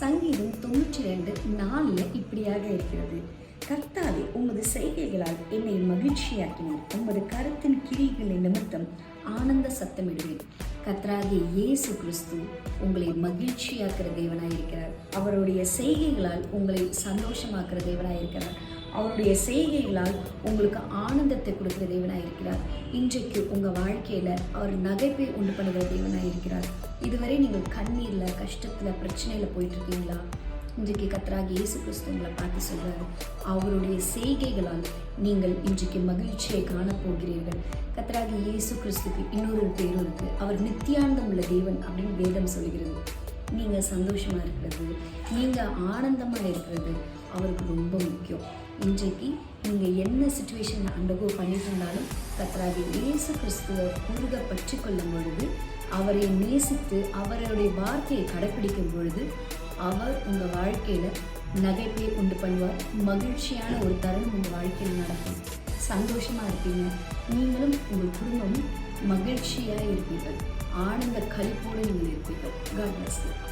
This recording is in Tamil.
சங்கீதம் தொண்ணூற்றி ரெண்டு நாலில் இப்படியாக இருக்கிறது. கர்த்தாவே உமது செய்கைகளால் என்னை மகிழ்ச்சியாக்கினீர். உமது கருத்தின் கிரிகளை நிமித்தம் ஆனந்த சத்தமிடுவேன். கர்த்தராகிய இயேசு கிறிஸ்து உங்களை மகிழ்ச்சியாக்குற தேவனாயிருக்கிறார். அவருடைய செய்கைகளால் உங்களை சந்தோஷமாக்குற தேவனாயிருக்கிறார். அவருடைய செய்கைகளால் உங்களுக்கு ஆனந்தத்தை கொடுக்கிற தேவனாக இருக்கிறார். இன்றைக்கு உங்கள் வாழ்க்கையில் அவர் நகைப்பை உண்டு பண்ணுகிற தேவனாக இருக்கிறார். இதுவரை நீங்கள் கண்ணீரில் கஷ்டத்தில் பிரச்சனையில் போயிட்டுருக்கீங்களா? இன்றைக்கு கத்தராக இயேசு கிறிஸ்து உங்களை பார்த்து சொல்கிறாரு அவருடைய செய்கைகளால் நீங்கள் இன்றைக்கு மகிழ்ச்சியை காணப்போகிறீர்கள். கத்தராக இயேசு கிறிஸ்துக்கு இன்னொரு பேரும் இருக்குது அவர் நித்தியானந்தம் உள்ள தேவன் அப்படின்னு வேதம் சொல்கிறது நீங்க சந்தோஷமா இருக்கிறது நீங்கள் ஆனந்தமா இருக்கிறது அவருக்கு ரொம்ப முக்கியம். இன்றைக்கு நீங்க என்ன சுச்சுவேஷன் அண்டர்கோ பண்ணிட்டு இருந்தாலும் கத்தராக இயேசு கிறிஸ்துவை முருக பற்றி கொள்ளும் பொழுது அவரை நேசித்து அவருடைய வார்த்தையை கடைப்பிடிக்கும் பொழுது அவர் உங்க வாழ்க்கையில நகைப்பை உண்டு பண்ணுவார். மகிழ்ச்சியான ஒரு தருணம் உங்கள் வாழ்க்கையில் நடக்கும். சந்தோஷமா இருப்பீங்க. நீங்களும் உங்கள் குடும்பமும் மகிழ்ச்சியாக இருப்பீர்கள். ஆனந்த கழிப்போடு நீங்கள் இருப்பீர்கள். God bless you